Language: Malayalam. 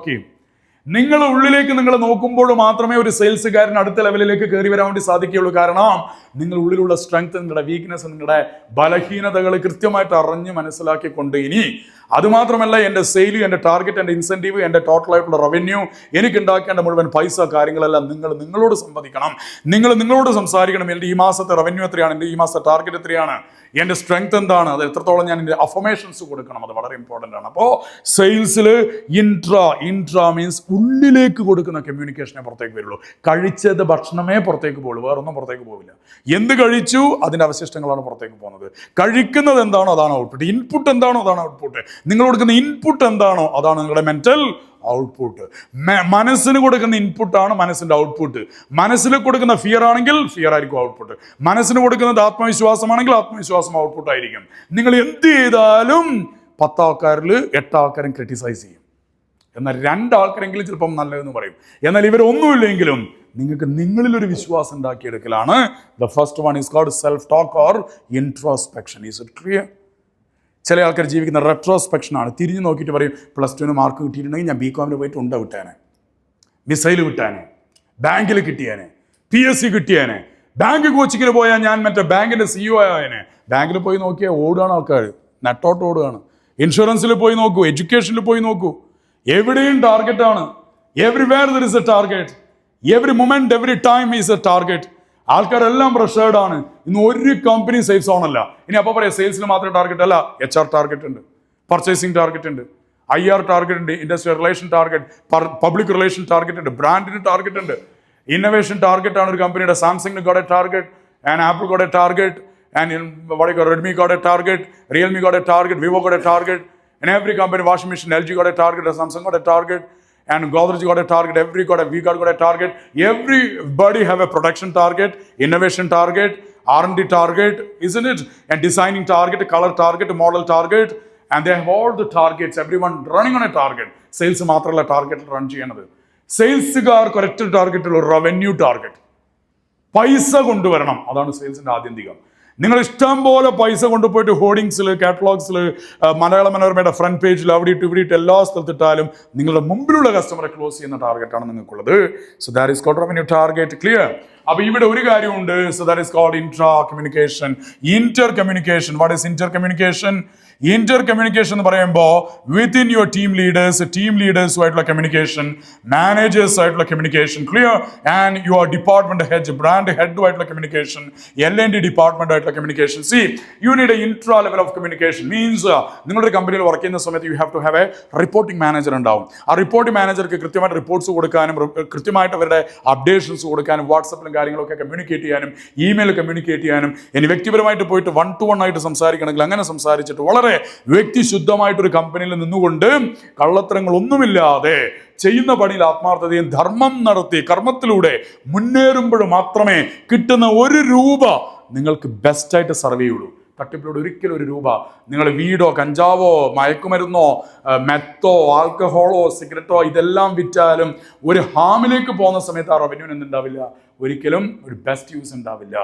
ഓക്കെ നിങ്ങൾ ഉള്ളിലേക്ക് നിങ്ങൾ നോക്കുമ്പോൾ മാത്രമേ ഒരു സെയിൽസുകാരൻ അടുത്ത ലെവലിലേക്ക് കയറി വരാൻ വേണ്ടി സാധിക്കുകയുള്ളൂ. കാരണം നിങ്ങൾ ഉള്ളിലുള്ള സ്ട്രെങ്ത് നിങ്ങളുടെ വീക്ക്നെസ് നിങ്ങളുടെ ബലഹീനതകൾ കൃത്യമായിട്ട് അറിഞ്ഞ് മനസ്സിലാക്കിക്കൊണ്ട് ഇനി അതുമാത്രമല്ല എന്റെ സെയിൽ എന്റെ ടാർഗറ്റ് എന്റെ ഇൻസെന്റീവ് എന്റെ ടോട്ടലായിട്ടുള്ള റവന്യൂ എനിക്ക് ഉണ്ടാക്കേണ്ട മുഴുവൻ പൈസ കാര്യങ്ങളെല്ലാം നിങ്ങൾ നിങ്ങളോട് സംവദിക്കണം. നിങ്ങൾ നിങ്ങളോട് സംസാരിക്കണം. എന്റെ ഈ മാസത്തെ റവന്യൂ എത്രയാണ്? എന്റെ ഈ മാസത്തെ ടാർഗറ്റ് എത്രയാണ്? എന്റെ സ്ട്രെങ്ത് എന്താണ്? അത് എത്രത്തോളം ഞാൻ എന്റെ അഫർമേഷൻസ് കൊടുക്കണം? അത് വളരെ ഇമ്പോർട്ടന്റ് ആണ്. അപ്പോൾ സെയിൽസിൽ ഇൻട്രാ ഇൻട്രാ മീൻസ് ഉള്ളിലേക്ക് കൊടുക്കുന്ന കമ്മ്യൂണിക്കേഷനെ പുറത്തേക്ക് വരുള്ളൂ. കഴിച്ചത് ഭക്ഷണമേ പുറത്തേക്ക് പോകുള്ളൂ വേറൊന്നും പുറത്തേക്ക് പോവില്ല. എന്ത് കഴിച്ചു? അതിന്റെ അവശിഷ്ടങ്ങളാണ് പുറത്തേക്ക് പോകുന്നത്. കഴിക്കുന്നത് എന്താണോ അതാണ് ഔട്ട്പുട്ട് ഇൻപുട്ട് എന്താണോ അതാണ് ഔട്ട്പുട്ട് നിങ്ങൾ കൊടുക്കുന്ന ഇൻപുട്ട് എന്താണോ അതാണ് നിങ്ങളുടെ മെന്റൽ ഔട്ട്പുട്ട് മനസ്സിന് കൊടുക്കുന്ന ഇൻപുട്ടാണ് മനസ്സിന്റെ ഔട്ട്പുട്ട് മനസ്സിൽ കൊടുക്കുന്ന ഫിയർ ആണെങ്കിൽ ഫിയർ ആയിരിക്കും ഔട്ട്പുട്ട് മനസ്സിന് കൊടുക്കുന്നത് ആത്മവിശ്വാസമാണെങ്കിൽ ആത്മവിശ്വാസം ഔട്ട്പുട്ട് ആയിരിക്കും. നിങ്ങൾ എന്ത് ചെയ്താലും പത്ത് ആൾക്കാരിൽ ആൾക്കാരും ക്രിട്ടിസൈസ് ചെയ്യും. എന്നാൽ രണ്ടാൾക്കാരെങ്കിലും ചിലപ്പം നല്ലതെന്ന് പറയും. എന്നാൽ ഇവരൊന്നുമില്ലെങ്കിലും നിങ്ങൾക്ക് നിങ്ങളിൽ ഒരു വിശ്വാസം ഉണ്ടാക്കിയെടുക്കലാണ്. The first one is called self talk or introspection is it clear ചില ആൾക്കാർ ജീവിക്കുന്ന റെട്രോസ്പെക്ഷനാണ് തിരിഞ്ഞു നോക്കിയിട്ട് പറയും പ്ലസ് ടുവിന് മാർക്ക് കിട്ടിയിട്ടുണ്ടെങ്കിൽ ഞാൻ ബി കോമിന് പോയിട്ട് ഉണ്ട വിട്ടാനെ. മിസൈൽ വിട്ടാനെ. ബാങ്കിൽ കിട്ടിയാനെ. പി എസ് സി കിട്ടിയാനെ. ബാങ്ക് കോച്ചിങ്ങിന് പോയാൽ ഞാൻ മറ്റേ ബാങ്കിന്റെ സിഇഒ ആയനെ. ബാങ്കിൽ പോയി നോക്കിയാൽ ഓടുകയാണ് ആൾക്കാർ നെട്ടോട്ട് ഓടുകയാണ്. ഇൻഷുറൻസിൽ പോയി നോക്കൂ എഡ്യൂക്കേഷനിൽ പോയി നോക്കൂ. എവിടെയും ടാർഗറ്റാണ് ആണ്. Everywhere there is a target every moment every time is a target ആൾക്കാരെല്ലാം പ്രഷേർഡ് ആണ്. ഇന്ന് ഒരു കമ്പനി സേഫ് സോൺ അല്ല. ഇനി അപ്പോൾ പറയാം സെയിൽസിന് മാത്രം ടാർഗറ്റ് അല്ല എച്ച് ആർ ടാർഗറ്റ് ഉണ്ട് പർച്ചേസിംഗ് ടാർഗറ്റ് ഉണ്ട് ഐ ആർ ടാർഗറ്റ് ഉണ്ട് industrial relation target public relation target ഉണ്ട് ബ്രാൻഡിന് ടാർഗറ്റ് ഉണ്ട്. ഇന്നോവേഷൻ ടാർഗറ്റ് ആണ് ഒരു കമ്പനിയുടെ സാംസങ്ങിന് കൂടെ ടാർഗറ്റ് ആൻഡ് ആപ്പിൾ കൂടെ ടാർഗറ്റ് ആൻഡ് റെഡ്മി കൂടെ ടാർഗറ്റ് റിയൽമി കൂടെ ടാർഗറ്റ് വിവോ കൂടെ target and every company washing machine L G കൂടെ ടാർഗറ്റ് സാംസങ് കൂടെ target and godrej got a target every got a we got, got a target everybody have a production target innovation target r&d target isn't it and designing target color target model target and they have all the targets everyone running on a target sales മാത്രമല്ല ടാർഗറ്റ് റൺ ചെയ്യണത് സെയിൽസുകാർക്ക് കറക്റ്റ് ടാർഗറ്റുള്ള റവന്യൂ ടാർഗറ്റ് പൈസ കൊണ്ടുവരണം അതാണ് സെയിൽസിന്റെ ആത്യന്തികം നിങ്ങൾ ഇഷ്ടം പോലെ പൈസ കൊണ്ടുപോയിട്ട് ഹോർഡിങ്സിൽ കാറ്റലോഗ്സിൽ മലയാള മനോരമയുടെ ഫ്രണ്ട് പേജിൽ അവിടെ ഇട്ട് ഇവിടെ ഇട്ട് എല്ലാ സ്ഥലത്തിട്ടാലും നിങ്ങളുടെ മുമ്പിലുള്ള കസ്റ്റമറെ ക്ലോസ് ചെയ്യുന്ന ടാർഗറ്റാണ് നിങ്ങൾക്കുള്ളത്. So that is called revenue target clear അപ്പൊ ഇവിടെ ഒരു കാര്യമുണ്ട്. So that is called intra communication inter communication what is inter communication inter communication എന്ന് പറയുമ്പോൾ within your team leaders team leaders ആയിട്ടുള്ള കമ്മ്യൂണിക്കേഷൻ മാനേജേഴ്സ് ആയിട്ടുള്ള communication clear and your department head brand head ആയിട്ടുള്ള communication L N D department ആയിട്ടുള്ള communication see you need a intra level of communication means നിങ്ങളുടെ കമ്പനിയിൽ വർക്ക് ചെയ്യുന്ന സമയത്ത് you have to have a reporting manager ഉണ്ടാവും. ആ റിപ്പോർട്ടിംഗ് മാനേജർക്ക് കൃത്യമായിട്ട് റിപ്പോർട്ട്സ് കൊടുക്കാനും കൃത്യമായിട്ട് അവരുടെ അപ്ഡേഷൻസ് കൊടുക്കാനും വാട്സപ്പിലും കാര്യങ്ങളൊക്കെ കമ്മ്യൂണിക്കേറ്റ് ചെയ്യാനും ഇമെയിൽ കമ്മ്യൂണിക്കേറ്റ് ചെയ്യാനും ഇനി വ്യക്തിപരമായിട്ട് പോയിട്ട് വൺ ടു വൺ ആയിട്ട് സംസാരിക്കണമെങ്കിൽ അങ്ങനെ സംസാരിച്ചിട്ട് വളരെ വ്യക്തിശുദ്ധമായിട്ടൊരു കമ്പനിയിൽ നിന്നുകൊണ്ട് കള്ളത്തരങ്ങളൊന്നുമില്ലാതെ ചെയ്യുന്ന പണിയിൽ ആത്മാർത്ഥതയും ധർമ്മം നടത്തി കർമ്മത്തിലൂടെ മുന്നേറുമ്പോൾ മാത്രമേ കിട്ടുന്ന ഒരു രൂപ നിങ്ങൾക്ക് ബെസ്റ്റായിട്ട് സർവ് ചെയ്യുള്ളൂ. തട്ടിപ്പിലൂടെ ഒരിക്കലും ഒരു രൂപ. നിങ്ങൾ വീടോ കഞ്ചാവോ മയക്കുമരുന്നോ മെത്തോ ആൽക്കഹോളോ സിഗരറ്റോ ഇതെല്ലാം വിറ്റാലും ഒരു ഹാമിലേക്ക് പോകുന്ന സമയത്ത് ആ റവന്യൂവിന് എന്തുണ്ടാവില്ല? ഒരിക്കലും ഒരു ബെസ്റ്റ് യൂസ് ഉണ്ടാവില്ല.